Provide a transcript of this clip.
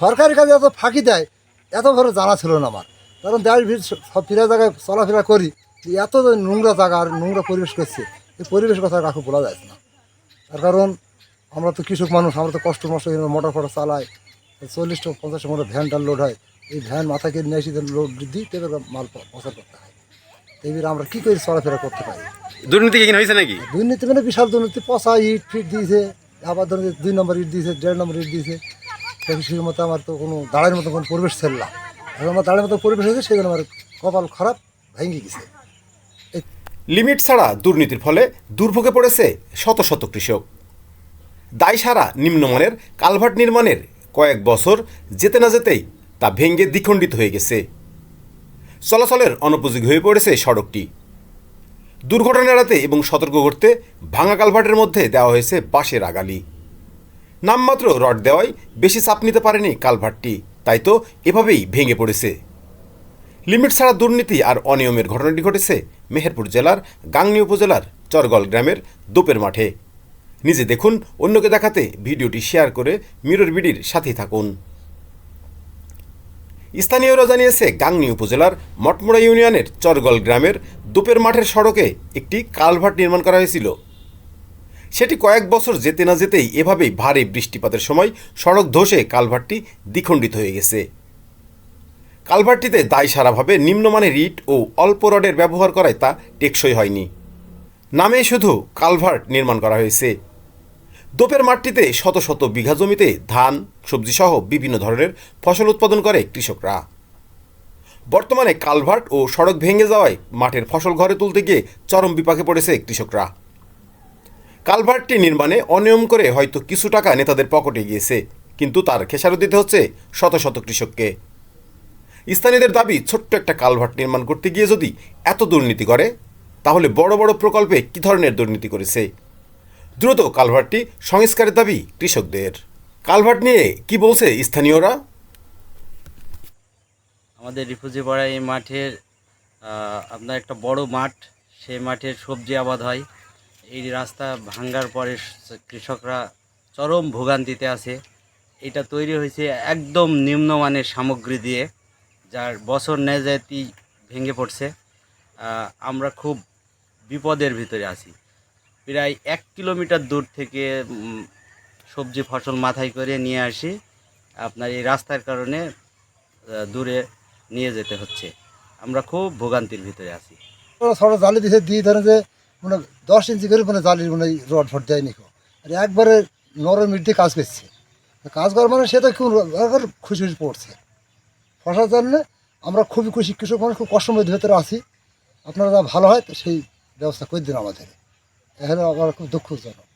সরকারি কাজে এত ফাঁকি দেয় এত বড় জানা ছিল না আমার। কারণ দেওয়ার ভিড় সব ফিরা জায়গায় চলাফেরা করি যে এত নোংরা জায়গা আর নোংরা পরিবেশ করছে এই পরিবেশ কথা কাকু বলা যায় না। তার কারণ আমরা তো কৃষক মানুষ আমরা তো কষ্ট মষ্ট করে মোটর ফটো চালাই চল্লিশটা পঞ্চাশটা মোটর ভ্যানটার লোড হয়। এই ভ্যান মাথা কেটে নিয়ে এসে লোড দিই তবে মাল প্রচার করতে হয়। এবার আমরা কী করে চলাফেরা করতে পারি? দুর্নীতি কি হয়েছে নাকি? দুর্নীতি মানে বিশাল দুর্নীতি। পচা ইট ফিট দিয়েছে আবার ধরুন দুই নম্বর ইট দিয়েছে দেড় নম্বর ইট দিয়েছে। সেই মতো আমার তো কোনো দাঁড়ার মতো কোনো পরিবেশ ছিল না। এবং আমার দাঁড়ার মতো পরিবেশ হয়েছে, সেই আমার কপাল খারাপ, ভেঙে গেছে। লিমিট ছাড়া দুর্নীতির ফলে দুর্ভোগে পড়েছে শত শত কৃষক। দায় সারা নিম্নমানের কালভার্ট নির্মাণের কয়েক বছর যেতে না যেতেই তা ভেঙ্গে দ্বিখণ্ডিত হয়ে গেছে। চলাচলের অনুপযোগী হয়ে পড়েছে সড়কটি। দুর্ঘটনা এড়াতে এবং সতর্ক করতে ভাঙা কালভার্টের মধ্যে দেওয়া হয়েছে বাঁশের আগালি। নামমাত্র রড দেওয়ায় বেশি চাপ নিতে পারেনি কালভার্টটি তাই তো এভাবেই ভেঙে পড়েছে। লিমিট ছাড়া দুর্নীতি আর অনিয়মের ঘটনাটি ঘটেছে মেহেরপুর জেলার গাংনী উপজেলার চরগল গ্রামের দোপের মাঠে। নিজে দেখুন, অন্যকে দেখাতে ভিডিওটি শেয়ার করে মিরর বিডির সাথেই থাকুন। স্থানীয়রা জানিয়েছে, গাংনী উপজেলার মটমোড়া ইউনিয়নের চরগল গ্রামের দোপের মাঠের সড়কে একটি কালভার্ট নির্মাণ করা হয়েছিল। সেটি কয়েক বছর যেতে না যেতেই এভাবেই ভারী বৃষ্টিপাতের সময় সড়ক ধসে কালভার্টটি দ্বিখণ্ডিত হয়ে গেছে। কালভার্টটিতে দায় সারাভাবে নিম্নমানের ইট ও অল্প রডের ব্যবহার করায় তা টেকসই হয়নি। নামে শুধু কালভার্ট নির্মাণ করা হয়েছে। দোপের মাঠটিতে শত শত বিঘা জমিতে ধান, সবজিসহ বিভিন্ন ধরনের ফসল উৎপাদন করে কৃষকরা। বর্তমানে কালভার্ট ও সড়ক ভেঙে যাওয়ায় মাঠের ফসল ঘরে তুলতে গিয়ে চরম বিপাকে পড়েছে কৃষকরা। কালভার্টটি নির্মাণে অনিয়ম করে হয়তো কিছু টাকা নেতাদের পকেটে গিয়েছে, কিন্তু তার খেসারত দিতে হচ্ছে শত শত কৃষককে। স্থানীয়দের দাবি, ছোট্ট একটা কালভার্ট নির্মাণ করতে গিয়ে যদি এত দুর্নীতি করে, তাহলে বড় বড় প্রকল্পে কী ধরনের দুর্নীতি করেছে? দ্রুত কালভার্টটি সংস্কারের দাবি কৃষকদের। কালভার্ট নিয়ে কি বলছে স্থানীয়রা? আমাদের রিফুজি পাড়া এই মাঠের আপনার একটা বড় মাঠ, সেই মাঠের সবজি আবাদ হয়। এই রাস্তা ভাঙ্গার পরে কৃষকরা চরম ভোগান্তিতে আছে। এটা তৈরি হয়েছে একদম নিম্নমানের সামগ্রী দিয়ে, যার বছর যেতেই ভেঙে পড়ছে। আমরা খুব বিপদের ভিতরে আছি। প্রায় এক কিলোমিটার দূর থেকে সবজি ফসল মাথায় করে নিয়ে আসি। আপনার এই রাস্তার কারণে দূরে নিয়ে যেতে হচ্ছে। আমরা খুব ভোগান্তির ভিতরে আছি। সড়ক জালি দিছে, দিয়ে ধরেন যে দশ ইঞ্চি করে মানে জালির মানে রড ফট দেয়নি কেউ। আর একবারে নরম মিট দিয়ে কাজ করছে। কাজ করার মানে সে তো খুব একবার খুশি খুশি পড়ছে। ফসার জন্য আমরা খুবই খুশি। কৃষক মানুষ খুব কষ্টের মধ্যে ভেতরে আছি। আপনারা ভালো হয় তো সেই ব্যবস্থা করে দিন আমাদের। এখানে আমার খুব দুঃখজনক।